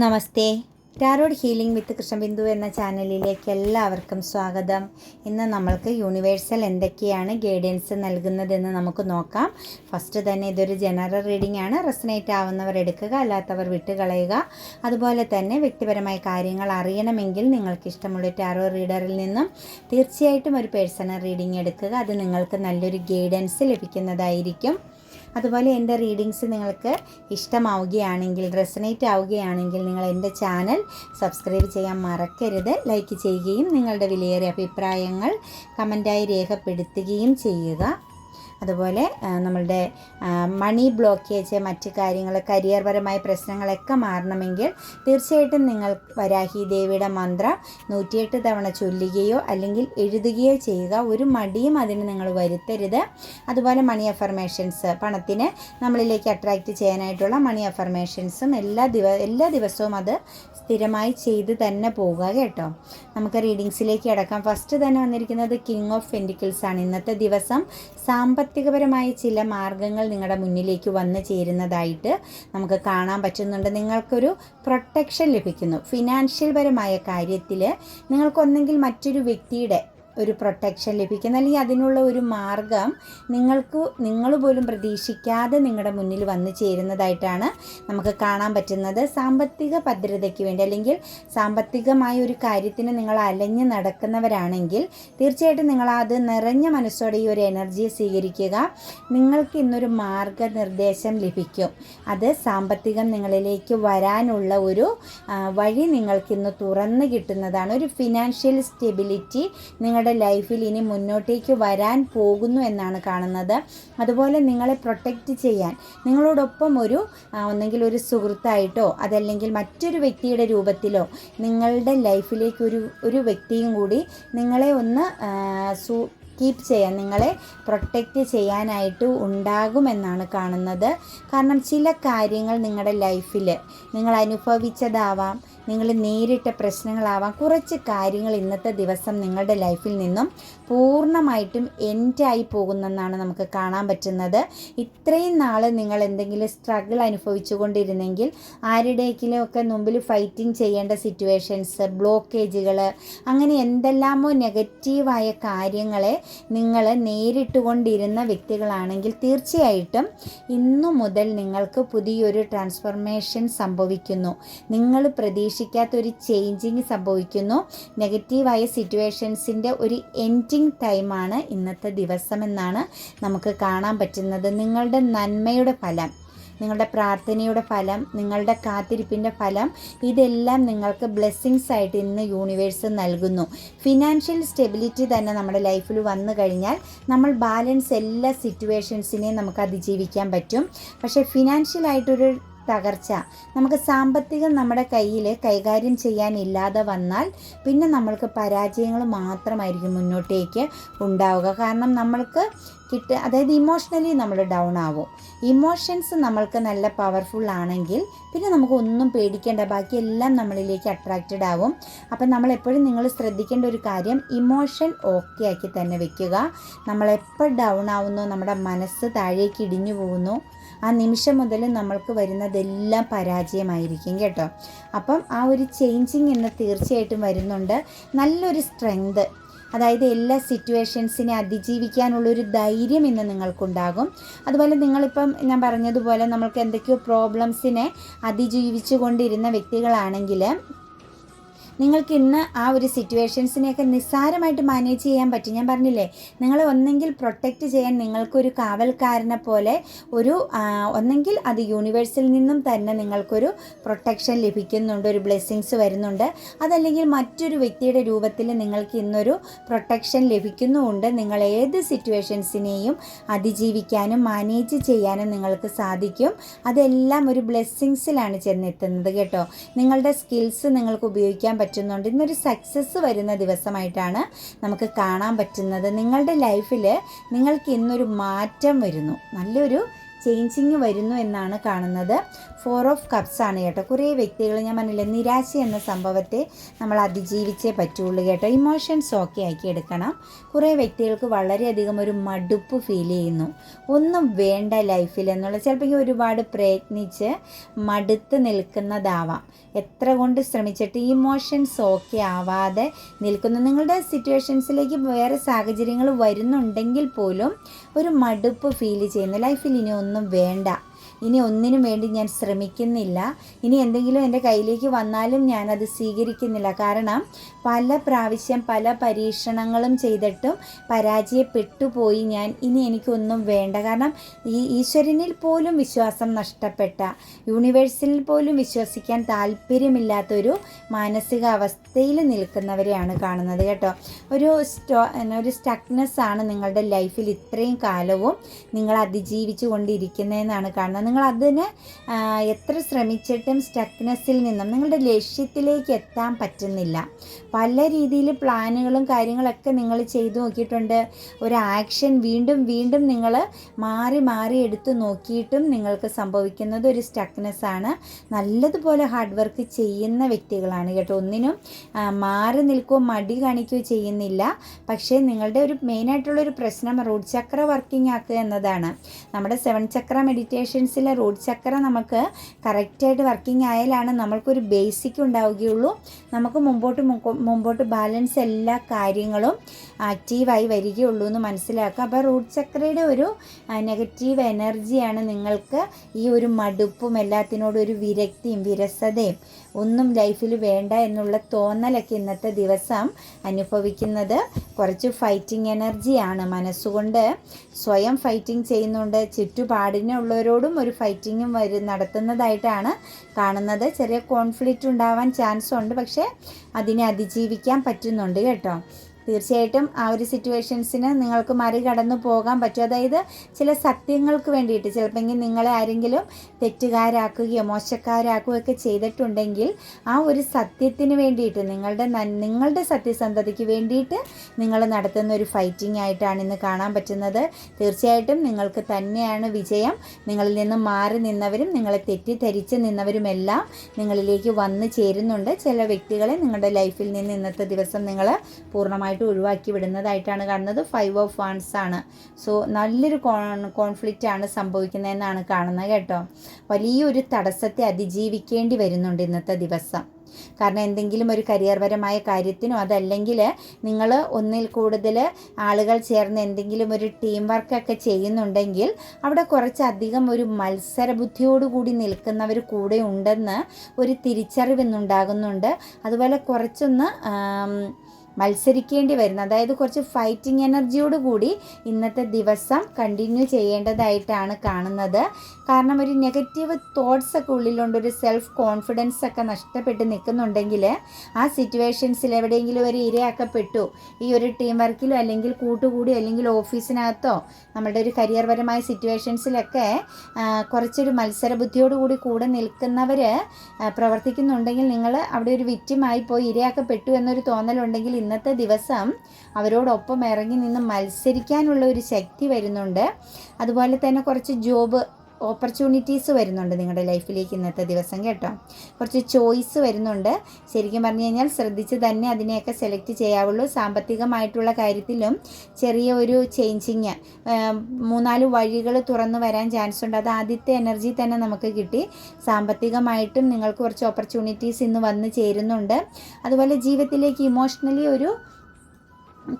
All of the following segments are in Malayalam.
Namaste. Tarot healing with Krishnabindu എന്ന ചാനലിലേക്ക് എല്ലാവർക്കും സ്വാഗതം. ഇന്ന് നമ്മൾക്ക് യൂണിവേഴ്സൽ എന്തൊക്കെയാണ് ഗൈഡൻസ് നൽകുന്നതെന്ന് നമുക്ക് നോക്കാം. ഫസ്റ്റ് തന്നെ ഇതൊരു ജനറൽ റീഡിംഗ് ആണ്. റെസനേറ്റ് ആവുന്നവർ എടുക്കുക അല്ലാത്തവർ വിട്ടുകളയുക. അതുപോലെ തന്നെ വ്യക്തിപരമായ കാര്യങ്ങൾ അറിയണമെങ്കിൽ നിങ്ങൾക്ക് ഇഷ്ടമുള്ള ടാറോ റീഡറിൽ നിന്നും തീർച്ചയായിട്ടും ഒരു പേഴ്സണൽ റീഡിംഗ് എടുക്കുക. അത് നിങ്ങൾക്ക് നല്ലൊരു ഗൈഡൻസ് ലഭിക്കുന്നതായിരിക്കും. അതുപോലെ എന്റെ റീഡിങ്സ് നിങ്ങൾക്ക് ഇഷ്ടമാവുകയാണെങ്കിൽ റെസനേറ്റ് ആവുകയാണെങ്കിൽ നിങ്ങൾ എന്റെ ചാനൽ സബ്സ്ക്രൈബ് ചെയ്യാൻ മറക്കരുത്. ലൈക്ക് ചെയ്യുകയും നിങ്ങളുടെ വിലയേറിയ അഭിപ്രായങ്ങൾ കമന്റായി രേഖപ്പെടുത്തുകയും ചെയ്യുക. അതുപോലെ നമ്മളുടെ മണി ബ്ലോക്കേജ് മറ്റ് കാര്യങ്ങൾ കരിയർപരമായ പ്രശ്നങ്ങളൊക്കെ മാറണമെങ്കിൽ തീർച്ചയായിട്ടും നിങ്ങൾ വരാഹി ദേവിയുടെ മന്ത്രം നൂറ്റിയെട്ട് തവണ ചൊല്ലുകയോ അല്ലെങ്കിൽ എഴുതുകയോ ചെയ്യുക. ഒരു മടിയും അതിന് നിങ്ങൾ വരുത്തരുത്. അതുപോലെ മണി അഫർമേഷൻസ് പണത്തിന് നമ്മളിലേക്ക് അട്രാക്റ്റ് ചെയ്യാനായിട്ടുള്ള മണി അഫർമേഷൻസും എല്ലാ ദിവ എല്ലാ ദിവസവും അത് സ്ഥിരമായി ചെയ്ത് തന്നെ പോവുക കേട്ടോ. നമുക്ക് റീഡിങ്സിലേക്ക് അടക്കാം ഫസ്റ്റ് തന്നെ വന്നിരിക്കുന്നത് കിങ് ഓഫ് പെന്റിക്കിൾസ് ആണ്. ഇന്നത്തെ ദിവസം സാമ്പത്തികപരമായ ചില മാർഗങ്ങൾ നിങ്ങളുടെ മുന്നിലേക്ക് വന്നു ചേരുന്നതായിട്ട് നമുക്ക് കാണാൻ പറ്റുന്നുണ്ട്. നിങ്ങൾക്കൊരു പ്രൊട്ടക്ഷൻ ലഭിക്കുന്നു. ഫിനാൻഷ്യൽ പരമായ കാര്യത്തിൽ നിങ്ങൾക്കൊന്നെങ്കിൽ മറ്റൊരു വ്യക്തിയുടെ ഒരു പ്രൊട്ടക്ഷൻ ലഭിക്കുന്ന അല്ലെങ്കിൽ അതിനുള്ള ഒരു മാർഗം നിങ്ങൾക്ക് നിങ്ങൾ പോലും പ്രതീക്ഷിക്കാതെ നിങ്ങളുടെ മുന്നിൽ വന്നു ചേരുന്നതായിട്ടാണ് നമുക്ക് കാണാൻ പറ്റുന്നത്. സാമ്പത്തിക ഭദ്രതയ്ക്ക് വേണ്ടി അല്ലെങ്കിൽ സാമ്പത്തികമായ ഒരു കാര്യത്തിന് നിങ്ങൾ അലഞ്ഞു നടക്കുന്നവരാണെങ്കിൽ തീർച്ചയായിട്ടും നിങ്ങൾ അത് നിറഞ്ഞ മനസ്സോടെ ഈ ഒരു എനർജിയെ സ്വീകരിക്കുക. നിങ്ങൾക്ക് ഇന്നൊരു മാർഗനിർദ്ദേശം ലഭിക്കും. അത് സാമ്പത്തികം നിങ്ങളിലേക്ക് വരാനുള്ള ഒരു വഴി നിങ്ങൾക്കിന്ന് തുറന്നു കിട്ടുന്നതാണ്. ഒരു ഫിനാൻഷ്യൽ സ്റ്റെബിലിറ്റി നിങ്ങളുടെ ലൈഫിൽ ഇനി മുന്നോട്ടേക്ക് വരാൻ പോകുന്നു എന്നാണ് കാണുന്നത്. അതുപോലെ നിങ്ങളെ പ്രൊട്ടക്റ്റ് ചെയ്യാൻ. നിങ്ങളോടൊപ്പം ഒരു ഒന്നെങ്കിൽ ഒരു സുഹൃത്തായിട്ടോ അതല്ലെങ്കിൽ മറ്റൊരു വ്യക്തിയുടെ രൂപത്തിലോ നിങ്ങളുടെ ലൈഫിലേക്ക് ഒരു ഒരു വ്യക്തിയും കൂടി നിങ്ങളെ ഒന്ന് സു കീപ്പ് ചെയ്യാൻ നിങ്ങളെ പ്രൊട്ടക്റ്റ് ചെയ്യാനായിട്ട് ഉണ്ടാകുമെന്നാണ് കാണുന്നത്. കാരണം ചില കാര്യങ്ങൾ നിങ്ങളുടെ ലൈഫിൽ നിങ്ങൾ അനുഭവിച്ചതാവാം. നിങ്ങൾ നേരിട്ട പ്രശ്നങ്ങളാവാം. കുറച്ച് കാര്യങ്ങൾ ഇന്നത്തെ ദിവസം നിങ്ങളുടെ ലൈഫിൽ നിന്നും പൂർണമായിട്ടും എൻഡായി പോകുന്നെന്നാണ് നമുക്ക് കാണാൻ പറ്റുന്നത്. ഇത്രയും നാൾ നിങ്ങൾ എന്തെങ്കിലും സ്ട്രഗിൾ അനുഭവിച്ചു കൊണ്ടിരുന്നെങ്കിൽ ആരുടെയെങ്കിലും ഒക്കെ മുമ്പിൽ ഫൈറ്റിംഗ് ചെയ്യേണ്ട സിറ്റുവേഷൻസ് ബ്ലോക്കേജുകൾ അങ്ങനെ എന്തെല്ലാമോ നെഗറ്റീവായ കാര്യങ്ങളെ നിങ്ങൾ നേരിട്ടുകൊണ്ടിരുന്ന വ്യക്തികളാണെങ്കിൽ തീർച്ചയായിട്ടും ഇന്നു മുതൽ നിങ്ങൾക്ക് പുതിയൊരു ട്രാൻസ്ഫർമേഷൻ സംഭവിക്കുന്നു. നിങ്ങൾ പ്രതീക്ഷിക്കാത്തൊരു ചേഞ്ചിങ് സംഭവിക്കുന്നു. നെഗറ്റീവായ സിറ്റുവേഷൻസിന്റെ ഒരു എൻഡിങ് ടൈമാണ് ഇന്നത്തെ ദിവസമെന്നാണ് നമുക്ക് കാണാൻ പറ്റുന്നത്. നിങ്ങളുടെ നന്മയുടെ ഫലം നിങ്ങളുടെ പ്രാർത്ഥനയുടെ ഫലം നിങ്ങളുടെ കാത്തിരിപ്പിന്റെ ഫലം ഇതെല്ലാം നിങ്ങൾക്ക് ബ്ലെസ്സിങ്സ് ആയിട്ട് ഇന്ന് യൂണിവേഴ്സ് നൽകുന്നു. ഫിനാൻഷ്യൽ സ്റ്റെബിലിറ്റി തന്നെ നമ്മുടെ ലൈഫിൽ വന്നു കഴിഞ്ഞാൽ നമ്മൾ ബാലൻസ് എല്ലാ സിറ്റുവേഷൻസിനെയും നമുക്ക് അതിജീവിക്കാൻ പറ്റും. പക്ഷേ ഫിനാൻഷ്യലായിട്ടൊരു തകർച്ച. നമുക്ക് സാമ്പത്തികം നമ്മുടെ കയ്യിൽ കൈകാര്യം ചെയ്യാനില്ലാതെ വന്നാൽ പിന്നെ നമ്മൾക്ക് പരാജയങ്ങൾ മാത്രമായിരിക്കും മുന്നോട്ടേക്ക് ഉണ്ടാവുക. കാരണം നമ്മൾക്ക് കിട്ട അതായത് ഇമോഷണലി നമ്മൾ ഡൗൺ ആവും. ഇമോഷൻസ് നമ്മൾക്ക് നല്ല പവർഫുൾ ആണെങ്കിൽ പിന്നെ നമുക്ക് ഒന്നും പേടിക്കേണ്ട ബാക്കി എല്ലാം നമ്മളിലേക്ക് അട്രാക്റ്റഡ് ആവും. അപ്പം നമ്മളെപ്പോഴും നിങ്ങൾ ശ്രദ്ധിക്കേണ്ട ഒരു കാര്യം ഇമോഷൻ ഓക്കെ ആക്കി തന്നെ വെക്കുക. നമ്മളെപ്പോൾ ഡൗൺ ആവുന്നു നമ്മുടെ മനസ്സ് താഴേക്ക് ഇടിഞ്ഞു പോകുന്നു. ആ നിമിഷം മുതൽ നമ്മൾക്ക് വരുന്നതെല്ലാം പരാജയമായിരിക്കും കേട്ടോ. അപ്പം ആ ഒരു ചേഞ്ചിങ് എന്ന് തീർച്ചയായിട്ടും വരുന്നുണ്ട്. നല്ലൊരു സ്ട്രെങ്ത് അതായത് എല്ലാ സിറ്റുവേഷൻസിനെ അതിജീവിക്കാനുള്ളൊരു ധൈര്യം ഇന്ന് നിങ്ങൾക്കുണ്ടാകും. അതുപോലെ നിങ്ങളിപ്പം ഞാൻ പറഞ്ഞതുപോലെ നമ്മൾക്ക് എന്തൊക്കെയോ പ്രോബ്ലംസിനെ അതിജീവിച്ചു കൊണ്ടിരുന്ന വ്യക്തികളാണെങ്കിൽ നിങ്ങൾക്ക് ഇന്ന് ആ ഒരു സിറ്റുവേഷൻസിനെയൊക്കെ നിസ്സാരമായിട്ട് മാനേജ് ചെയ്യാൻ പറ്റും. ഞാൻ പറഞ്ഞില്ലേ നിങ്ങൾ ഒന്നെങ്കിൽ പ്രൊട്ടക്റ്റ് ചെയ്യാൻ നിങ്ങൾക്കൊരു കാവൽക്കാരനെ പോലെ ഒരു ഒന്നെങ്കിൽ അത് യൂണിവേഴ്സിൽ നിന്നും തന്നെ നിങ്ങൾക്കൊരു പ്രൊട്ടക്ഷൻ ലഭിക്കുന്നുണ്ട് ഒരു ബ്ലെസ്സിങ്സ് വരുന്നുണ്ട്. അതല്ലെങ്കിൽ മറ്റൊരു വ്യക്തിയുടെ രൂപത്തിൽ നിങ്ങൾക്ക് ഇന്നൊരു പ്രൊട്ടക്ഷൻ ലഭിക്കുന്നുമുണ്ട്. നിങ്ങൾ ഏത് സിറ്റുവേഷൻസിനെയും അതിജീവിക്കാനും മാനേജ് ചെയ്യാനും നിങ്ങൾക്ക് സാധിക്കും. അതെല്ലാം ഒരു ബ്ലെസ്സിങ്സിലാണ് ചെന്നെത്തുന്നത് കേട്ടോ. നിങ്ങളുടെ സ്കിൽസ് നിങ്ങൾക്ക് ഉപയോഗിക്കാൻ പറ്റുന്നുണ്ട്. ഇന്നൊരു സക്സസ് വരുന്ന ദിവസമായിട്ടാണ് നമുക്ക് കാണാൻ പറ്റുന്നത്. നിങ്ങളുടെ ലൈഫിൽ നിങ്ങൾക്ക് ഇന്നൊരു മാറ്റം വരുന്നു. നല്ലൊരു ചേഞ്ചിങ് വരുന്നു എന്നാണ് കാണുന്നത്. ഫോർ ഓഫ് കപ്സ് ആണ് കേട്ടോ. കുറേ വ്യക്തികൾ ഞാൻ പറഞ്ഞില്ലേ നിരാശ എന്ന സംഭവത്തെ നമ്മൾ അതിജീവിച്ചേ പറ്റുള്ളൂ കേട്ടോ. ഇമോഷൻസ് ഓക്കെ ആക്കി എടുക്കണം. കുറേ വ്യക്തികൾക്ക് വളരെയധികം ഒരു മടുപ്പ് ഫീൽ ചെയ്യുന്നു. ഒന്നും വേണ്ട ലൈഫിൽ എന്നുള്ള ചിലപ്പോൾ ഒരുപാട് പ്രയത്നിച്ച് മടുത്ത് നിൽക്കുന്നതാവാം. എത്ര കൊണ്ട് ശ്രമിച്ചിട്ട് ഇമോഷൻസ് ഓക്കെ ആവാതെ നിൽക്കുന്നു. നിങ്ങളുടെ സിറ്റുവേഷൻസിലേക്ക് വേറെ സാഹചര്യങ്ങൾ വരുന്നുണ്ടെങ്കിൽ പോലും ഒരു മടുപ്പ് ഫീൽ ചെയ്യുന്നു. ലൈഫിൽ ഇനി ഒന്നും വേണ്ട. ഇനി ഒന്നിനും വേണ്ടി ഞാൻ ശ്രമിക്കുന്നില്ല. ഇനി എന്തെങ്കിലും എന്റെ കയ്യിലേക്ക് വന്നാലും ഞാനത് സ്വീകരിക്കുന്നില്ല. കാരണം പല പ്രാവശ്യം പല പരീക്ഷണങ്ങളും ചെയ്തിട്ടും പരാജയപ്പെട്ടു പോയി ഞാൻ. ഇനി എനിക്കൊന്നും വേണ്ട. കാരണം ഈ ഈശ്വരനിൽ പോലും വിശ്വാസം നഷ്ടപ്പെട്ട യൂണിവേഴ്സിൽ പോലും വിശ്വസിക്കാൻ താല്പര്യമില്ലാത്തൊരു മാനസികാവസ്ഥയിൽ നിൽക്കുന്നവരെയാണ് കാണുന്നത് കേട്ടോ. ഒരു സ്റ്റോ ഒരു സ്റ്റക്നെസ് ആണ് നിങ്ങളുടെ ലൈഫിൽ ഇത്രയും കാലവും നിങ്ങൾ അതിജീവിച്ചു കൊണ്ടിരിക്കുന്നതെന്നാണ് കാണുന്നത്. നിങ്ങൾ അതിന് എത്ര ശ്രമിച്ചിട്ടും സ്റ്റക്നെസ്സിൽ നിന്നും നിങ്ങളുടെ ലക്ഷ്യത്തിലേക്ക് എത്താൻ പറ്റുന്നില്ല. പല രീതിയിൽ പ്ലാനുകളും കാര്യങ്ങളൊക്കെ നിങ്ങൾ ചെയ്തു നോക്കിയിട്ടുണ്ട്. ഒരു ആക്ഷൻ വീണ്ടും വീണ്ടും നിങ്ങൾ മാറി മാറി എടുത്ത് നോക്കിയിട്ടും നിങ്ങൾക്ക് സംഭവിക്കുന്നത് ഒരു സ്റ്റക്നെസ് ആണ്. നല്ലതുപോലെ ഹാർഡ് വർക്ക് ചെയ്യുന്ന വ്യക്തികളാണ് കേട്ടോ. ഒന്നിനും മാറി നിൽക്കുകയോ മടി കാണിക്കുകയോ ചെയ്യുന്നില്ല. പക്ഷേ നിങ്ങളുടെ ഒരു മെയിനായിട്ടുള്ള ഒരു പ്രശ്നം റൂട്ട് ചക്ര വർക്കിംഗ് ആക്കുക എന്നതാണ്. നമ്മുടെ സെവൻ ചക്ര മെഡിറ്റേഷൻസിലെ റൂട്ട് ചക്ര നമുക്ക് കറക്റ്റായിട്ട് വർക്കിംഗ് ആയാലാണ് നമ്മൾക്കൊരു ബേസിക് ഉണ്ടാവുകയുള്ളൂ. നമുക്ക് മുമ്പോട്ട് മുമ്പോട്ട് ബാലൻസ് എല്ലാ കാര്യങ്ങളും ആക്റ്റീവായി വരികയുള്ളൂ എന്ന് മനസ്സിലാക്കുക. അപ്പോൾ റൂട്ട് ചക്രയുടെ ഒരു നെഗറ്റീവ് എനർജിയാണ് നിങ്ങൾക്ക് ഈ ഒരു മടുപ്പും എല്ലാത്തിനോടും ഒരു വിരക്തിയും വിരസതയും ഒന്നും ലൈഫിൽ വേണ്ട എന്നുള്ള തോന്നലൊക്കെ ഇന്നത്തെ ദിവസം അനുഭവിക്കുന്നത് കുറച്ച് ഫൈറ്റിംഗ് എനർജിയാണ് മനസ്സുകൊണ്ട് സ്വയം ഫൈറ്റിംഗ് ചെയ്യുന്നുണ്ട്. ചുറ്റുപാടിനുള്ളവരോടും ഒരു ഫൈറ്റിങ്ങും വരു നടത്തുന്നതായിട്ടാണ് കാണുന്നത്. ചെറിയ കോൺഫ്ലിക്റ്റ് ഉണ്ടാവാൻ ചാൻസ് ഉണ്ട്. പക്ഷേ അതിനെ അതിജീവിക്കാൻ പറ്റുന്നുണ്ട് കേട്ടോ. തീർച്ചയായിട്ടും ആ ഒരു സിറ്റുവേഷൻസിന് നിങ്ങൾക്ക് മറികടന്നു പോകാൻ പറ്റും. അതായത് ചില സത്യങ്ങൾക്ക് വേണ്ടിയിട്ട് ചിലപ്പോൾ നിങ്ങളെ ആരെങ്കിലും തെറ്റുകാരാക്കുകയോ മോശക്കാരാക്കുകയോ ഒക്കെ ചെയ്തിട്ടുണ്ടെങ്കിൽ ആ ഒരു സത്യത്തിന് വേണ്ടിയിട്ട് നിങ്ങളുടെ നിങ്ങളുടെ സത്യസന്ധതയ്ക്ക് വേണ്ടിയിട്ട് നിങ്ങൾ നടത്തുന്ന ഒരു ഫൈറ്റിംഗ് ആയിട്ടാണ് ഇന്ന് കാണാൻ പറ്റുന്നത്. തീർച്ചയായിട്ടും നിങ്ങൾക്ക് തന്നെയാണ് വിജയം. നിങ്ങളിൽ നിന്ന് മാറി നിന്നവരും നിങ്ങളെ തെറ്റിദ്ധരിച്ച് നിന്നവരുമെല്ലാം നിങ്ങളിലേക്ക് വന്നു ചേരുന്നുണ്ട്. ചില വ്യക്തികളെ നിങ്ങളുടെ ലൈഫിൽ നിന്ന് ഇന്നത്തെ ദിവസം നിങ്ങൾ പൂർണമായിട്ട് ഒഴിവാക്കി വിടുന്നതായിട്ടാണ് കാണുന്നത്. ഫൈവ് ഓഫ് വൺസ് ആണ്. സോ നല്ലൊരു കോൺ കോൺഫ്ലിക്റ്റ് ആണ് സംഭവിക്കുന്നതെന്നാണ് കാണുന്നത് കേട്ടോ. വലിയൊരു തടസ്സത്തെ അതിജീവിക്കേണ്ടി വരുന്നുണ്ട് ഇന്നത്തെ ദിവസം. കാരണം എന്തെങ്കിലും ഒരു കരിയർപരമായ കാര്യത്തിനോ അതല്ലെങ്കിൽ നിങ്ങൾ ഒന്നിൽ കൂടുതൽ ആളുകൾ ചേർന്ന് എന്തെങ്കിലും ഒരു ടീം വർക്കൊക്കെ ചെയ്യുന്നുണ്ടെങ്കിൽ അവിടെ കുറച്ചധികം ഒരു മത്സരബുദ്ധിയോടുകൂടി നിൽക്കുന്നവർ കൂടെ ഉണ്ടെന്ന് ഒരു തിരിച്ചറിവ് ഇന്നുണ്ടാകുന്നുണ്ട്. അതുപോലെ കുറച്ചൊന്ന് മത്സരിക്കേണ്ടി വരുന്ന. അതായത് കുറച്ച് ഫൈറ്റിംഗ് എനർജിയോട് കൂടി ഇന്നത്തെ ദിവസം കണ്ടിന്യൂ ചെയ്യേണ്ടതായിട്ടാണ് കാണുന്നത്. കാരണം ഒരു നെഗറ്റീവ് തോട്ട്സ് ഒക്കെ ഉള്ളിലുണ്ട് ഒരു സെൽഫ് കോൺഫിഡൻസ് ഒക്കെ നഷ്ടപ്പെട്ട് നിൽക്കുന്നുണ്ടെങ്കിൽ ആ സിറ്റുവേഷൻസിൽ എവിടെയെങ്കിലും ഒരു ഇരയാക്കപ്പെട്ടു ഈ ഒരു ടീം വർക്കിലോ അല്ലെങ്കിൽ കൂട്ടുകൂടി അല്ലെങ്കിൽ ഓഫീസിനകത്തോ നമ്മുടെ ഒരു കരിയർപരമായ സിറ്റുവേഷൻസിലൊക്കെ കുറച്ചൊരു മത്സരബുദ്ധിയോട് കൂടി കൂടെ നിൽക്കുന്നവർ പ്രവർത്തിക്കുന്നുണ്ടെങ്കിൽ നിങ്ങൾ അവിടെ ഒരു വിറ്റുമായി പോയി ഇരയാക്കപ്പെട്ടു എന്നൊരു തോന്നലുണ്ടെങ്കിൽ ഇന്നത്തെ ദിവസം അവരോടൊപ്പം ഇറങ്ങി നിന്ന് മത്സരിക്കാനുള്ള ഒരു ശക്തി വരുന്നുണ്ട്. അതുപോലെ തന്നെ കുറച്ച് ജോബ് ഓപ്പർച്യൂണിറ്റീസ് വരുന്നുണ്ട് നിങ്ങളുടെ ലൈഫിലേക്ക് ഇന്നത്തെ ദിവസം കേട്ടോ. കുറച്ച് ചോയ്സ് വരുന്നുണ്ട്. ശരിക്കും പറഞ്ഞു കഴിഞ്ഞാൽ ശ്രദ്ധിച്ച് തന്നെ അതിനെയൊക്കെ സെലക്ട് ചെയ്യാവുള്ളൂ. സാമ്പത്തികമായിട്ടുള്ള കാര്യത്തിലും ചെറിയ ഒരു ചേഞ്ചിങ് മൂന്നാൽ വഴികൾ തുറന്നു വരാൻ ചാൻസ് ഉണ്ട്. അത് ആദ്യത്തെ എനർജി തന്നെ നമുക്ക് കിട്ടി. സാമ്പത്തികമായിട്ടും നിങ്ങൾക്ക് കുറച്ച് ഓപ്പർച്യൂണിറ്റീസ് ഇന്ന് വന്ന് ചേരുന്നുണ്ട്. അതുപോലെ ജീവിതത്തിലേക്ക് ഇമോഷണലി ഒരു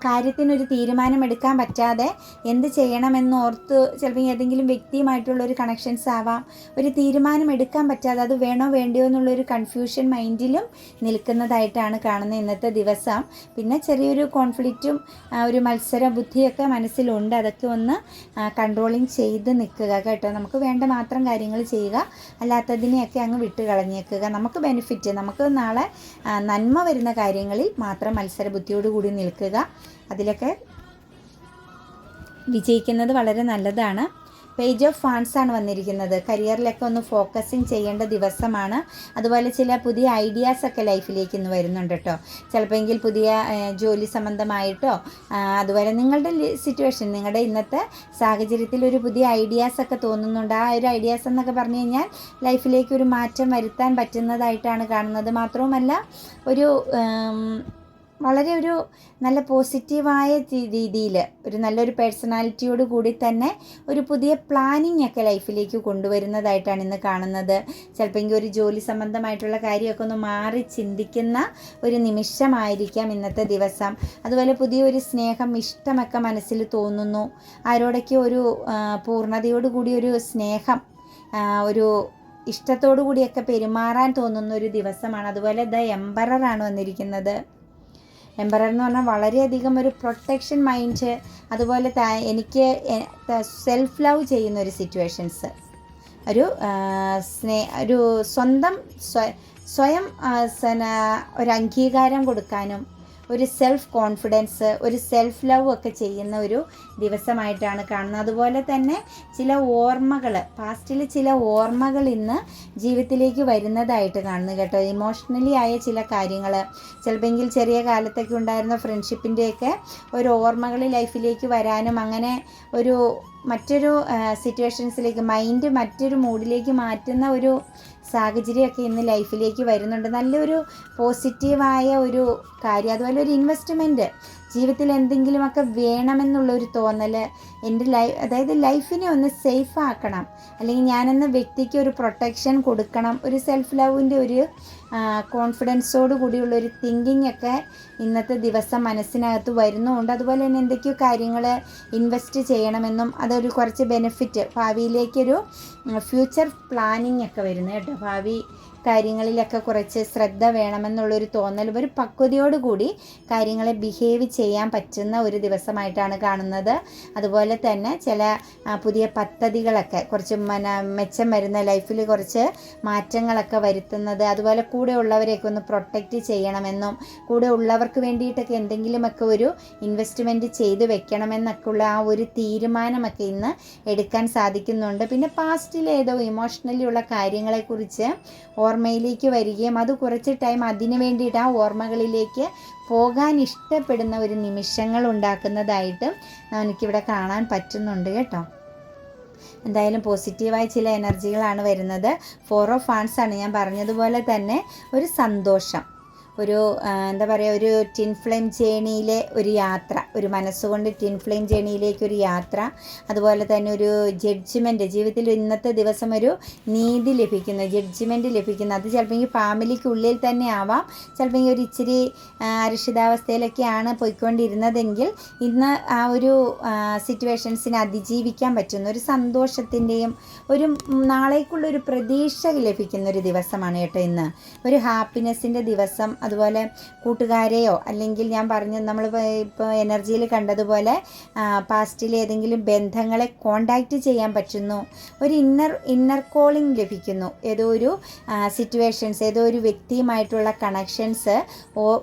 കാര്യത്തിനൊരു തീരുമാനമെടുക്കാൻ പറ്റാതെ എന്ത് ചെയ്യണമെന്ന് ഓർത്ത് ചിലപ്പോൾ ഏതെങ്കിലും വ്യക്തിയുമായിട്ടുള്ള ഒരു കണക്ഷൻസ് ആവാം. ഒരു തീരുമാനം എടുക്കാൻ പറ്റാതെ അത് വേണോ വേണ്ടയോ എന്നുള്ളൊരു കൺഫ്യൂഷൻ മൈൻഡിലും നിൽക്കുന്നതായിട്ടാണ് കാണുന്നത് ഇന്നത്തെ ദിവസം. പിന്നെ ചെറിയൊരു കോൺഫ്ലിക്റ്റും ഒരു മത്സര ബുദ്ധിയൊക്കെ മനസ്സിലുണ്ട്. അതൊക്കെ ഒന്ന് കൺട്രോളിങ് ചെയ്ത് നിൽക്കുക കേട്ടോ. നമുക്ക് വേണ്ട മാത്രം കാര്യങ്ങൾ ചെയ്യുക. അല്ലാത്തതിനെയൊക്കെ അങ്ങ് വിട്ട് കളഞ്ഞേക്കുക നമുക്ക് ബെനിഫിറ്റ് നമുക്ക് നാളെ നന്മ വരുന്ന കാര്യങ്ങളിൽ മാത്രം മത്സര ബുദ്ധിയോടുകൂടി നിൽക്കുക. അതിലൊക്കെ വിജയിക്കുന്നത് വളരെ നല്ലതാണ്. പേജ് ഓഫ് ഫാൻസ് ആണ് വന്നിരിക്കുന്നത്. കരിയറിലൊക്കെ ഒന്ന് ഫോക്കസിങ് ചെയ്യേണ്ട ദിവസമാണ്. അതുപോലെ ചില പുതിയ ഐഡിയാസ് ഒക്കെ ലൈഫിലേക്ക് ഇന്ന് വരുന്നുണ്ട് കേട്ടോ ചിലപ്പോൾ പുതിയ ജോലി സംബന്ധമായിട്ടോ അതുപോലെ നിങ്ങളുടെ സിറ്റുവേഷൻ നിങ്ങളുടെ ഇന്നത്തെ സാഹചര്യത്തിൽ ഒരു പുതിയ ഐഡിയാസ് ഒക്കെ തോന്നുന്നുണ്ട്. ആ ഒരു ഐഡിയാസ് എന്നൊക്കെ പറഞ്ഞു കഴിഞ്ഞാൽ ലൈഫിലേക്ക് ഒരു മാറ്റം വരുത്താൻ പറ്റുന്നതായിട്ടാണ് കാണുന്നത്. മാത്രവുമല്ല ഒരു വളരെ ഒരു നല്ല പോസിറ്റീവായ രീതിയിൽ ഒരു നല്ലൊരു പേഴ്സണാലിറ്റിയോട് കൂടി തന്നെ ഒരു പുതിയ പ്ലാനിങ് ഒക്കെ ലൈഫിലേക്ക് കൊണ്ടുവരുന്നതായിട്ടാണ് ഇന്ന് കാണുന്നത്. ചിലപ്പോൾ ഒരു ജോലി സംബന്ധമായിട്ടുള്ള കാര്യമൊക്കെ ഒന്ന് മാറി ചിന്തിക്കുന്ന ഒരു നിമിഷമായിരിക്കാം ഇന്നത്തെ ദിവസം. അതുപോലെ പുതിയൊരു സ്നേഹം ഇഷ്ടമൊക്കെ മനസ്സിൽ തോന്നുന്നു. ആരോടൊക്കെ ഒരു പൂർണതയോടുകൂടി ഒരു സ്നേഹം ഒരു ഇഷ്ടത്തോടു കൂടിയൊക്കെ പെരുമാറാൻ തോന്നുന്ന ഒരു ദിവസമാണ്. അതുപോലെ ദ എംബററാണ് വന്നിരിക്കുന്നത്. എംബറർ എന്ന് പറഞ്ഞാൽ വളരെയധികം ഒരു പ്രൊട്ടക്ഷൻ മൈൻഡ് അതുപോലെ എനിക്ക് സെൽഫ് ലവ് ചെയ്യുന്ന ഒരു സിറ്റുവേഷൻസ് ഒരു സ്നേ ഒരു സ്വന്തം സ്വ- സ്വയം ഒരു അംഗീകാരം കൊടുക്കാനും ഒരു സെൽഫ് കോൺഫിഡൻസ് ഒരു സെൽഫ് ലവ് ഒക്കെ ചെയ്യുന്ന ഒരു ദിവസമായിട്ടാണ് കാണുന്നത്. അതുപോലെ തന്നെ ചില ഓർമ്മകൾ പാസ്റ്റിൽ ചില ഓർമ്മകൾ ഇന്ന് ജീവിതത്തിലേക്ക് വരുന്നതായിട്ട് കാണുന്നു കേട്ടോ. ഇമോഷണലി ആയ ചില കാര്യങ്ങൾ ചിലപ്പോൾ ചെറിയ കാലത്തൊക്കെ ഉണ്ടായിരുന്ന ഫ്രണ്ട്ഷിപ്പിന്റെയൊക്കെ ഒരു ഓർമ്മകൾ ലൈഫിലേക്ക് വരാനും അങ്ങനെ ഒരു മറ്റൊരു സിറ്റുവേഷൻസിലേക്ക് മൈൻഡ് മറ്റൊരു മൂഡിലേക്ക് മാറ്റുന്ന ഒരു സാഹചര്യമൊക്കെ ഇന്ന് ലൈഫിലേക്ക് വരുന്നുണ്ട്. നല്ലൊരു പോസിറ്റീവായ ഒരു കാര്യം. അതുപോലെ ഒരു ഇൻവെസ്റ്റ്മെന്റ് ജീവിതത്തിൽ എന്തെങ്കിലുമൊക്കെ വേണമെന്നുള്ളൊരു തോന്നൽ എന്റെ ലൈഫ് അതായത് ലൈഫിനെ ഒന്ന് സേഫ് ആക്കണം അല്ലെങ്കിൽ ഞാനെന്ന വ്യക്തിക്ക് ഒരു പ്രൊട്ടക്ഷൻ കൊടുക്കണം. ഒരു സെൽഫ് ലവിന്റെ ഒരു കോൺഫിഡൻസോട് കൂടിയുള്ള ഒരു തിങ്കിങ് ഒക്കെ ഇന്നത്തെ ദിവസം മനസ്സിനകത്ത് വരുന്നുമുണ്ട് അതുപോലെ തന്നെ എന്തൊക്കെയോ കാര്യങ്ങൾ ഇൻവെസ്റ്റ് ചെയ്യണമെന്നും അതൊരു കുറച്ച് ബെനിഫിറ്റ് ഭാവിയിലേക്കൊരു ഫ്യൂച്ചർ പ്ലാനിങ് ഒക്കെ വരുന്നത് കേട്ടോ. ഭാവി കാര്യങ്ങളിലൊക്കെ കുറച്ച് ശ്രദ്ധ വേണമെന്നുള്ളൊരു തോന്നൽ ഒരു പക്വതയോടുകൂടി കാര്യങ്ങളെ ബിഹേവ് ചെയ്യാൻ പറ്റുന്ന ഒരു ദിവസമായിട്ടാണ് കാണുന്നത്. അതുപോലെ തന്നെ ചില പുതിയ പദ്ധതികളൊക്കെ കുറച്ച് മെച്ചം വരുന്ന ലൈഫിൽ കുറച്ച് മാറ്റങ്ങളൊക്കെ വരുത്തുന്നത് അതുപോലെ കൂടെ ഉള്ളവരെയൊക്കെ ഒന്ന് പ്രൊട്ടക്റ്റ് ചെയ്യണമെന്നും കൂടെ ഉള്ളവർക്ക് വേണ്ടിയിട്ടൊക്കെ എന്തെങ്കിലുമൊക്കെ ഒരു ഇൻവെസ്റ്റ്മെന്റ് ചെയ്ത് വെക്കണമെന്നൊക്കെ ഉള്ള ആ ഒരു തീരുമാനമൊക്കെ ഇന്ന് എടുക്കാൻ സാധിക്കുന്നുണ്ട്. പിന്നെ പാസ്റ്റിൽ ഏതോ ഇമോഷണലി ഉള്ള കാര്യങ്ങളെക്കുറിച്ച് ഓർമ്മയിലേക്ക് വരികയും അത് കുറച്ച് ടൈം അതിനു വേണ്ടിയിട്ട് ആ ഓർമ്മകളിലേക്ക് പോകാൻ ഇഷ്ടപ്പെടുന്ന ഒരു നിമിഷങ്ങൾ ഉണ്ടാക്കുന്നതായിട്ടും എനിക്കിവിടെ കാണാൻ പറ്റുന്നുണ്ട് കേട്ടോ. എന്തായാലും പോസിറ്റീവായ ചില എനർജികളാണ് വരുന്നത്. ഫോർ ഓഫ് ഫാൻസ് ആണ് ഞാൻ പറഞ്ഞതുപോലെ തന്നെ ഒരു സന്തോഷം. ഒരു എന്താ പറയുക ഒരു ടിൻ ഫ്ലെയിം ജേണിയിലെ ഒരു യാത്ര ഒരു മനസ്സുകൊണ്ട് ടിൻ ഫ്ലെയിം ജേണിയിലേക്ക് ഒരു യാത്ര അതുപോലെ തന്നെ ഒരു ജഡ്ജ്മെന്റ് ജീവിതത്തിൽ ഇന്നത്തെ ദിവസം ഒരു നീതി ലഭിക്കുന്ന ജഡ്ജ്മെന്റ് ലഭിക്കുന്നു. അത് ചിലപ്പോൾ ഫാമിലിക്കുള്ളിൽ തന്നെ ആവാം. ചിലപ്പോൾ ഒരു ഇച്ചിരി അരക്ഷിതാവസ്ഥയിലൊക്കെയാണ് പോയിക്കൊണ്ടിരുന്നതെങ്കിൽ ഇന്ന് ആ ഒരു സിറ്റുവേഷൻസിനെ അതിജീവിക്കാൻ പറ്റുന്ന ഒരു സന്തോഷത്തിന്റെയും ഒരു നാളേക്കുള്ള ഒരു പ്രതീക്ഷ ലഭിക്കുന്ന ഒരു ദിവസമാണ് കേട്ടോ ഇന്ന്. ഒരു ഹാപ്പിനെസ്സിന്റെ ദിവസം അതുപോലെ കൂട്ടുകാരെയോ അല്ലെങ്കിൽ ഞാൻ പറഞ്ഞ നമ്മൾ ഇപ്പോൾ എനർജിയിൽ കണ്ടതുപോലെ പാസ്റ്റിൽ ഏതെങ്കിലും ബന്ധങ്ങളെ കോണ്ടാക്റ്റ് ചെയ്യാൻ പറ്റുന്നു. ഒരു ഇന്നർ ഇന്നർ കോളിംഗ് ലഭിക്കുന്നു. ഏതോ ഒരു സിറ്റുവേഷൻസ് ഏതോ ഒരു വ്യക്തിയുമായിട്ടുള്ള കണക്ഷൻസ്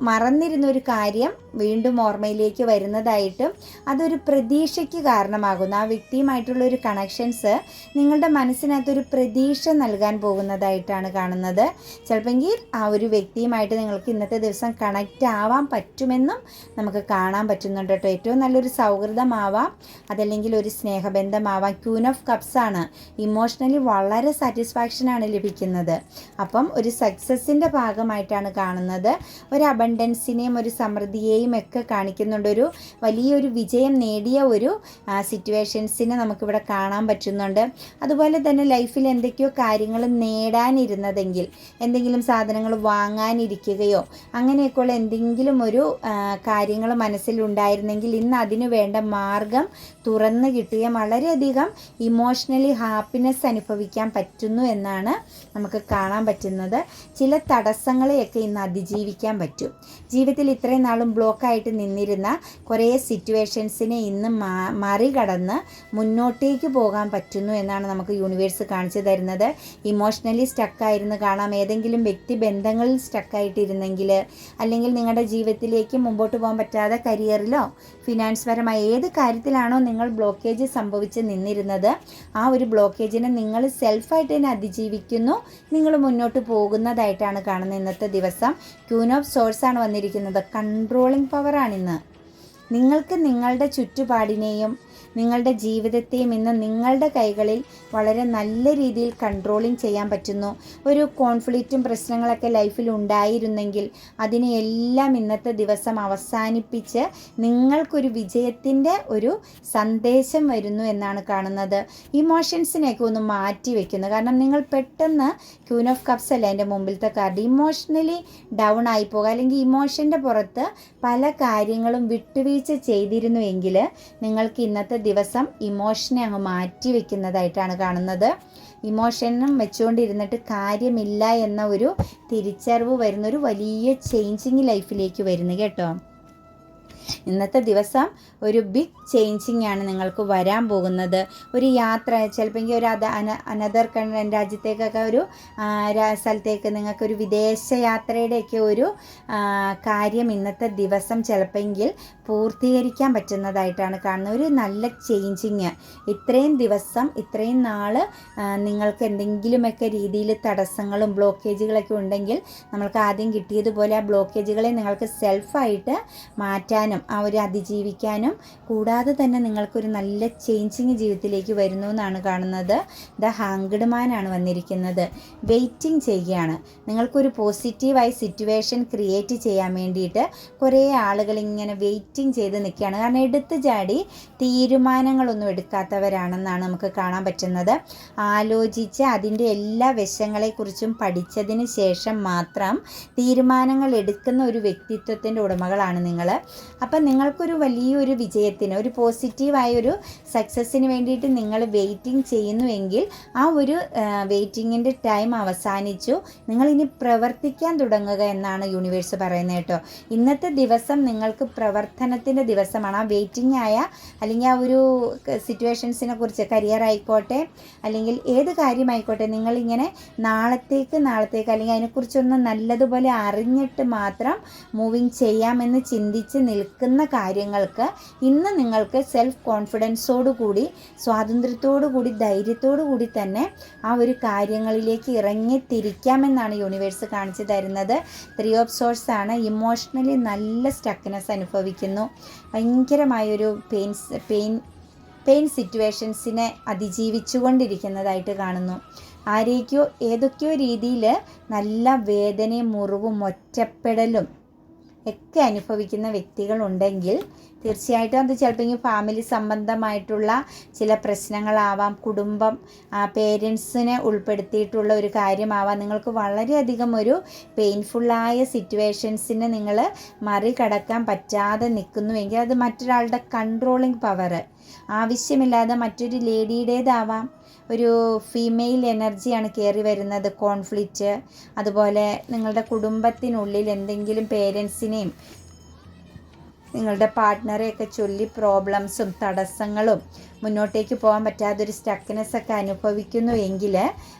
മറന്നിരുന്ന ഒരു കാര്യം വീണ്ടും ഓർമ്മയിലേക്ക് വരുന്നതായിട്ടും അതൊരു പ്രതീക്ഷയ്ക്ക് കാരണമാകുന്നു. ആ വ്യക്തിയുമായിട്ടുള്ള ഒരു കണക്ഷൻസ് നിങ്ങളുടെ മനസ്സിനകത്തൊരു പ്രതീക്ഷ നൽകാൻ പോകുന്നതായിട്ടാണ് കാണുന്നത്. ചിലപ്പോൾ ആ ഒരു വ്യക്തിയുമായിട്ട് നിങ്ങൾക്ക് ഇന്നത്തെ ദിവസം കണക്റ്റ് ആവാൻ പറ്റുമെന്നും നമുക്ക് കാണാൻ പറ്റുന്നുണ്ട് കേട്ടോ. ഏറ്റവും നല്ലൊരു സൗഹൃദമാവാം അതല്ലെങ്കിൽ ഒരു സ്നേഹബന്ധമാവാം. ക്യൂൻ ഓഫ് കപ്സ് ആണ്. ഇമോഷണലി വളരെ സാറ്റിസ്ഫാക്ഷൻ ആണ് ലഭിക്കുന്നത്. അപ്പം ഒരു സക്സസിന്റെ ഭാഗമായിട്ടാണ് കാണുന്നത്. ഒരു അബണ്ടൻസിനെയും ഒരു സമൃദ്ധിയെയും ഒക്കെ കാണിക്കുന്നുണ്ട് ഒരു വലിയൊരു വിജയം നേടിയ ഒരു സിറ്റുവേഷൻസിനെ നമുക്കിവിടെ കാണാൻ പറ്റുന്നുണ്ട്. അതുപോലെ തന്നെ ലൈഫിൽ എന്തൊക്കെയോ കാര്യങ്ങൾ നേടാനിരുന്നതെങ്കിൽ എന്തെങ്കിലും സാധനങ്ങൾ വാങ്ങാനിരിക്കുകയോ അങ്ങനെയൊക്കെയുള്ള എന്തെങ്കിലും ഒരു കാര്യങ്ങൾ മനസ്സിലുണ്ടായിരുന്നെങ്കിൽ ഇന്ന് അതിനു വേണ്ട മാർഗം തുറന്നു കിട്ടുകയും വളരെയധികം ഇമോഷണലി ഹാപ്പിനെസ് അനുഭവിക്കാൻ പറ്റുന്നു എന്നാണ് നമുക്ക് കാണാൻ പറ്റുന്നത്. ചില തടസ്സങ്ങളെയൊക്കെ ഇന്ന് അതിജീവിക്കാൻ പറ്റും. ജീവിതത്തിൽ ഇത്രയും നാളും ബ്ലോക്ക് ബ്ലോക്കായിട്ട് നിന്നിരുന്ന കുറേ സിറ്റുവേഷൻസിനെ ഇന്ന് മറികടന്ന് മുന്നോട്ടേക്ക് പോകാൻ പറ്റുന്നു എന്നാണ് നമുക്ക് യൂണിവേഴ്സ് കാണിച്ചു തരുന്നത്. ഇമോഷണലി സ്റ്റക്കായിരുന്നു കാണാം. ഏതെങ്കിലും വ്യക്തി ബന്ധങ്ങളിൽ സ്റ്റക്കായിട്ടിരുന്നെങ്കിൽ അല്ലെങ്കിൽ നിങ്ങളുടെ ജീവിതത്തിലേക്ക് മുമ്പോട്ട് പോകാൻ പറ്റാതെ കരിയറിലോ ഫിനാൻസ് പരമായ ഏത് കാര്യത്തിലാണോ നിങ്ങൾ ബ്ലോക്കേജ് സംഭവിച്ച് നിന്നിരുന്നത്. ആ ഒരു ബ്ലോക്കേജിനെ നിങ്ങൾ സെൽഫായിട്ട് തന്നെ അതിജീവിക്കുന്നു. നിങ്ങൾ മുന്നോട്ട് പോകുന്നതായിട്ടാണ് കാണുന്നത് ഇന്നത്തെ ദിവസം. ക്യൂൻ ഓഫ് സോഴ്സ് ആണ് വന്നിരിക്കുന്നത്. കൺട്രോളിങ് പവറാണിന്ന് നിങ്ങൾക്ക് നിങ്ങളുടെ ചുറ്റുപാടിനെയും നിങ്ങളുടെ ജീവിതത്തെയും ഇന്ന് നിങ്ങളുടെ കൈകളിൽ വളരെ നല്ല രീതിയിൽ കൺട്രോളിങ് ചെയ്യാൻ പറ്റുന്നു. ഒരു കോൺഫ്ലിക്റ്റും പ്രശ്നങ്ങളൊക്കെ ലൈഫിൽ ഉണ്ടായിരുന്നെങ്കിൽ അതിനെ എല്ലാം ഇന്നത്തെ ദിവസം അവസാനിപ്പിച്ച് നിങ്ങൾക്കൊരു വിജയത്തിന്റെ ഒരു സന്ദേശം വരുന്നു എന്നാണ് കാണുന്നത്. ഇമോഷൻസിനെയൊക്കെ ഒന്ന് മാറ്റി വയ്ക്കുന്നു കാരണം നിങ്ങൾ പെട്ടെന്ന് ക്യൂൻ ഓഫ് കപ്സ് അല്ല എന്റെ മുമ്പിലത്തെ കാർഡ് ഇമോഷണലി ഡൗൺ ആയി പോകുക അല്ലെങ്കിൽ ഇമോഷന്റെ പുറത്ത് പല കാര്യങ്ങളും വിട്ടുവീഴ്ച ചെയ്തിരുന്നു എങ്കിൽ നിങ്ങൾക്ക് ഇന്നത്തെ ദിവസം ഇമോഷനെ അങ്ങ് മാറ്റി വെക്കുന്നതായിട്ടാണ് കാണുന്നത്. ഇമോഷനും വെച്ചുകൊണ്ടിരുന്നിട്ട് കാര്യമില്ല എന്ന ഒരു തിരിച്ചറിവ് വരുന്ന ഒരു വലിയ ചേഞ്ചിങ് ലൈഫിലേക്ക് വരുന്നു കേട്ടോ. ഇന്നത്തെ ദിവസം ഒരു ബിഗ് ചേഞ്ചിങ് ആണ് നിങ്ങൾക്ക് വരാൻ പോകുന്നത്. ഒരു യാത്ര ചിലപ്പോൾ ഒരു അത് അന അനദർ കൺ രാജ്യത്തേക്കൊക്കെ ഒരു സ്ഥലത്തേക്ക് നിങ്ങൾക്കൊരു വിദേശ യാത്രയുടെയൊക്കെ ഒരു കാര്യം ഇന്നത്തെ ദിവസം ചിലപ്പോൾ പൂർത്തീകരിക്കാൻ പറ്റുന്നതായിട്ടാണ് കാണുന്നത്. ഒരു നല്ല ചേഞ്ചിങ് ഇത്രയും ദിവസം ഇത്രയും നാൾ നിങ്ങൾക്ക് എന്തെങ്കിലുമൊക്കെ രീതിയിൽ തടസ്സങ്ങളും ബ്ലോക്കേജുകളൊക്കെ ഉണ്ടെങ്കിൽ നമ്മൾക്ക് ആദ്യം കിട്ടിയതുപോലെ ആ ബ്ലോക്കേജുകളെ നിങ്ങൾക്ക് സെൽഫായിട്ട് മാറ്റാനും ആ ഒരു അതിജീവിക്കാനും കൂടാതെ തന്നെ നിങ്ങൾക്കൊരു നല്ല ചേഞ്ചിങ് ജീവിതത്തിലേക്ക് വരുന്നു എന്നാണ് കാണുന്നത്. ദ ഹാങ്ക്ഡ് മാനാണ് വന്നിരിക്കുന്നത്. വെയിറ്റിംഗ് ചെയ്യുകയാണ്. നിങ്ങൾക്കൊരു പോസിറ്റീവായി സിറ്റുവേഷൻ ക്രിയേറ്റ് ചെയ്യാൻ വേണ്ടിയിട്ട് കുറേ ആളുകൾ ഇങ്ങനെ വെയിറ്റിംഗ് ചെയ്ത് നിൽക്കുകയാണ്. കാരണം എടുത്ത് ചാടി തീരുമാനങ്ങളൊന്നും എടുക്കാത്തവരാണെന്നാണ് നമുക്ക് കാണാൻ പറ്റുന്നത്. ആലോചിച്ച് അതിന്റെ എല്ലാ വശങ്ങളെക്കുറിച്ചും പഠിച്ചതിന് ശേഷം മാത്രം തീരുമാനങ്ങൾ എടുക്കുന്ന ഒരു വ്യക്തിത്വത്തിന്റെ ഉടമകളാണ് നിങ്ങൾ. അപ്പം നിങ്ങൾക്കൊരു വലിയൊരു വിജയത്തിന് ഒരു പോസിറ്റീവായ ഒരു സക്സസ്സിന് വേണ്ടിയിട്ട് നിങ്ങൾ വെയിറ്റിംഗ് ചെയ്യുന്നുവെങ്കിൽ ആ ഒരു വെയിറ്റിങ്ങിന്റെ ടൈം അവസാനിച്ചു. നിങ്ങളിനി പ്രവർത്തിക്കാൻ തുടങ്ങുക എന്നാണ് യൂണിവേഴ്സ് പറയുന്നത് കേട്ടോ. ഇന്നത്തെ ദിവസം നിങ്ങൾക്ക് പ്രവർത്തനത്തിന്റെ ദിവസമാണ്. ആ വെയിറ്റിംഗ് ആയ അല്ലെങ്കിൽ ആ ഒരു സിറ്റുവേഷൻസിനെ കുറിച്ച് കരിയർ ആയിക്കോട്ടെ അല്ലെങ്കിൽ ഏത് കാര്യമായിക്കോട്ടെ നിങ്ങളിങ്ങനെ നാളത്തേക്ക് നാളത്തേക്ക് അല്ലെങ്കിൽ അതിനെക്കുറിച്ചൊന്ന് നല്ലതുപോലെ അറിഞ്ഞിട്ട് മാത്രം മൂവിങ് ചെയ്യാമെന്ന് ചിന്തിച്ച് നിൽക്കുന്ന കാര്യങ്ങൾക്ക് ഇന്ന് നിങ്ങൾക്ക് സെൽഫ് കോൺഫിഡൻസോടു കൂടി സ്വാതന്ത്ര്യത്തോടു കൂടി കൂടി തന്നെ ആ ഒരു കാര്യങ്ങളിലേക്ക് ഇറങ്ങി തിരിക്കാമെന്നാണ് യൂണിവേഴ്സ് കാണിച്ചു തരുന്നത്. ത്രീ ഓഫ് സോഴ്സ് ആണ് ഇമോഷണലി നല്ല സ്റ്റക്നെസ് അനുഭവിക്കുന്നു. ഭയങ്കരമായൊരു പെയിൻസ് പെയിൻ പെയിൻ സിറ്റുവേഷൻസിനെ അതിജീവിച്ചുകൊണ്ടിരിക്കുന്നതായിട്ട് കാണുന്നു. ആരേക്കോ ഏതൊക്കെയോ രീതിയിൽ നല്ല വേദനയും മുറിവും ഒറ്റപ്പെടലും ഒക്കെ അനുഭവിക്കുന്ന വ്യക്തികളുണ്ടെങ്കിൽ തീർച്ചയായിട്ടും അത് ചിലപ്പോൾ ഫാമിലി സംബന്ധമായിട്ടുള്ള ചില പ്രശ്നങ്ങളാവാം കുടുംബം പേരൻസിനെ ഉൾപ്പെടുത്തിയിട്ടുള്ള ഒരു കാര്യമാവാം. നിങ്ങൾക്ക് വളരെയധികം ഒരു പെയിൻഫുള്ളായ സിറ്റുവേഷൻസിനെ നിങ്ങൾ മറികടക്കാൻ പറ്റാതെ നിൽക്കുന്നുവെങ്കിൽ അത് മറ്റൊരാളുടെ കൺട്രോളിങ് പവർ ആവശ്യമില്ലാതെ മറ്റൊരു ലേഡിയുടേതാവാം ഒരു ഫീമെയിൽ എനർജിയാണ് കയറി വരുന്നത് കോൺഫ്ലിക്റ്റ് അതുപോലെ നിങ്ങളുടെ കുടുംബത്തിനുള്ളിൽ എന്തെങ്കിലും പേരൻസിനെയും നിങ്ങളുടെ പാർട്ട്ണറെയൊക്കെ ചൊല്ലി പ്രോബ്ലംസും തടസ്സങ്ങളും മുന്നോട്ടേക്ക് പോകാൻ പറ്റാത്തൊരു സ്റ്റക്നെസ് ഒക്കെ അനുഭവിക്കുന്നു എങ്കിൽ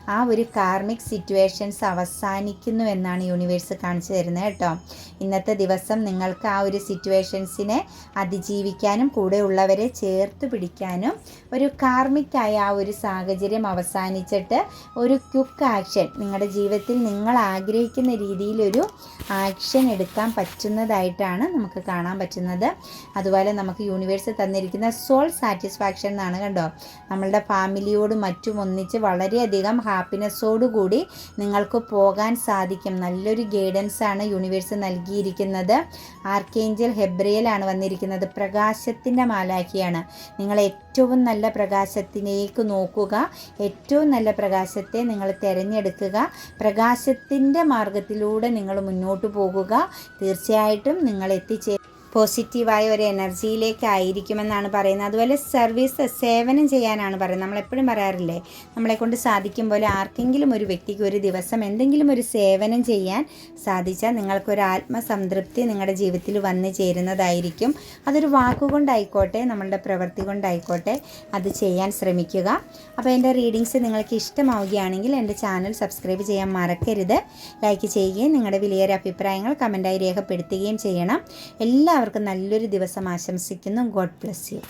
ആ ഒരു കാർമിക് സിറ്റുവേഷൻസ് അവസാനിക്കുന്നു എന്നാണ് യൂണിവേഴ്സ് കാണിച്ചു തരുന്നത് കേട്ടോ. ഇന്നത്തെ ദിവസം നിങ്ങൾക്ക് ആ ഒരു സിറ്റുവേഷൻസിനെ അതിജീവിക്കാനും കൂടെ ഉള്ളവരെ ചേർത്ത് പിടിക്കാനും ഒരു കാർമിക്കായ ആ ഒരു സാഹചര്യം അവസാനിച്ചിട്ട് ഒരു ക്യുക്ക് ആക്ഷൻ നിങ്ങളുടെ ജീവിതത്തിൽ നിങ്ങൾ ആഗ്രഹിക്കുന്ന രീതിയിലൊരു ആക്ഷൻ എടുക്കാൻ പറ്റുന്നതായിട്ടാണ് നമുക്ക് കാണാൻ പറ്റുന്നത്. അതുപോലെ നമുക്ക് യൂണിവേഴ്സ് തന്നിരിക്കുന്ന സോൾ സാറ്റിസ്ഫാക്ഷൻ എന്നാണ് കണ്ടോ? നമ്മളുടെ ഫാമിലിയോടും മറ്റും ഒന്നിച്ച് വളരെയധികം ഹാപ്പിനെസ്സോടുകൂടി നിങ്ങൾക്ക് പോകാൻ സാധിക്കും. നല്ലൊരു ഗൈഡൻസ് ആണ് യൂണിവേഴ്സ് നൽകിയിരിക്കുന്നത്. ആർക്കേഞ്ചൽ ഹെബ്രിയലാണ് വന്നിരിക്കുന്നത്. പ്രകാശത്തിന്റെ മാലാഖിയാണ്. നിങ്ങൾ ഏറ്റവും നല്ല പ്രകാശത്തിലേക്ക് നോക്കുക. ഏറ്റവും നല്ല പ്രകാശത്തെ നിങ്ങൾ തിരഞ്ഞെടുക്കുക. പ്രകാശത്തിന്റെ മാർഗത്തിലൂടെ നിങ്ങൾ മുന്നോട്ട് പോകുക. തീർച്ചയായിട്ടും നിങ്ങൾ എത്തിച്ചേ പോസിറ്റീവായ ഒരു എനർജിയിലേക്കായിരിക്കുമെന്നാണ് പറയുന്നത്. അതുപോലെ സർവീസ് സേവനം ചെയ്യാനാണ് പറയുന്നത്. നമ്മളെപ്പോഴും പറയാറില്ലേ നമ്മളെ കൊണ്ട് സാധിക്കും പോലെ ആർക്കെങ്കിലും ഒരു വ്യക്തിക്ക് ഒരു ദിവസം എന്തെങ്കിലും ഒരു സേവനം ചെയ്യാൻ സാധിച്ചാൽ നിങ്ങൾക്കൊരു ആത്മസംതൃപ്തി നിങ്ങളുടെ ജീവിതത്തിൽ വന്നു ചേരുന്നതായിരിക്കും. അതൊരു വാക്കുകൊണ്ടായിക്കോട്ടെ നമ്മളുടെ പ്രവൃത്തി കൊണ്ടായിക്കോട്ടെ അത് ചെയ്യാൻ ശ്രമിക്കുക. അപ്പോൾ എന്റെ റീഡിങ്സ് നിങ്ങൾക്ക് ഇഷ്ടമാവുകയാണെങ്കിൽ എന്റെ ചാനൽ സബ്സ്ക്രൈബ് ചെയ്യാൻ മറക്കരുത്. ലൈക്ക് ചെയ്യുകയും നിങ്ങളുടെ വിലയേറിയ അഭിപ്രായങ്ങൾ കമന്റായി രേഖപ്പെടുത്തുകയും ചെയ്യണം. എല്ലാവർക്കും നല്ലൊരു ദിവസം ആശംസിക്കുന്നു. God bless you.